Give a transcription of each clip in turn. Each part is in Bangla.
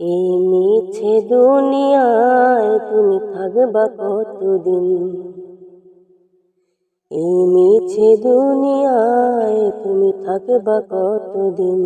এই মিছে দুনিয়ায় তুমি থাকবা কতদিন? এই মিছে দুনিয়ায় তুমি থাকবা কতদিন?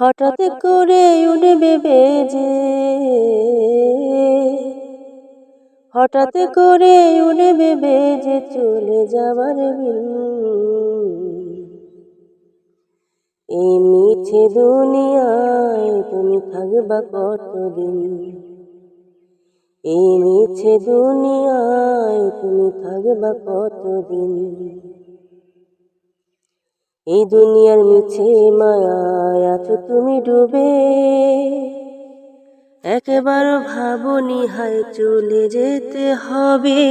হঠাৎ করে উঠবে বেজে, হঠাৎ করে উঠবে বেজে চলে যাবার বিন এই মিছে দুনিয়ায় তুমি থাকবা কতদিন? এই মিছে দুনিয়ায় তুমি থাকবা কতদিন? এই দুনিয়ার মিছে মায়ায় আছো তুমি ডুবে। একেবার ভাবনি, হায় চলে যেতে হবে।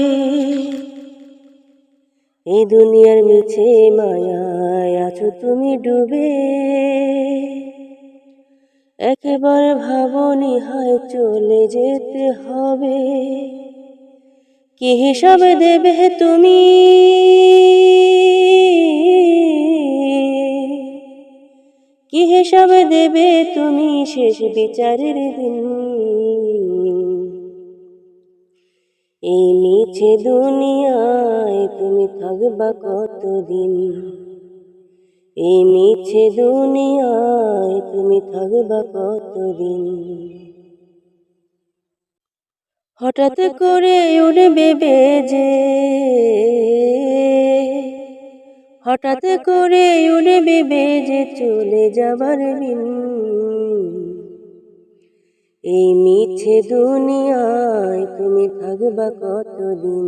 এই দুনিয়ার মিছে মায়ায় আছো তুমি ডুবে। একেবারে ভাবনি হয় চলে যেতে হবে। কি হিসাবে দেবে তুমি? কি হিসাবে দেবে তুমি শেষ বিচারের দিন? এই মিছে দুনিয়ায় তুমি থাকবা কতদিন? এই মিছে দুনিয়ায় তুমি থাকবা কতদিন? হঠাৎ করে উঠবে বেজে। হঠাৎ করে উঠবে বেজে চলে যাবার বিন এই মিছে দুনিয়ায় তুমি থাকবা কতদিন?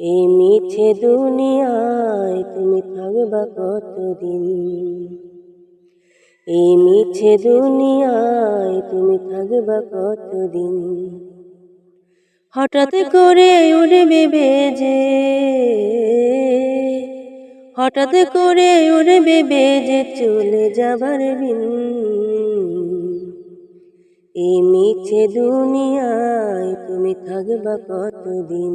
এই মিছে দুনিয়ায় তুমি থাকবা কতদিন? এই মিছে দুনিয়ায় তুমি থাকবা কতদিন? হঠাৎ করে উড়বে বেজে, হঠাৎ করে উড়বে বেজে চলে যাবার বিন এই মিছে দুনিয়ায় তুমি থাকবা কতদিন?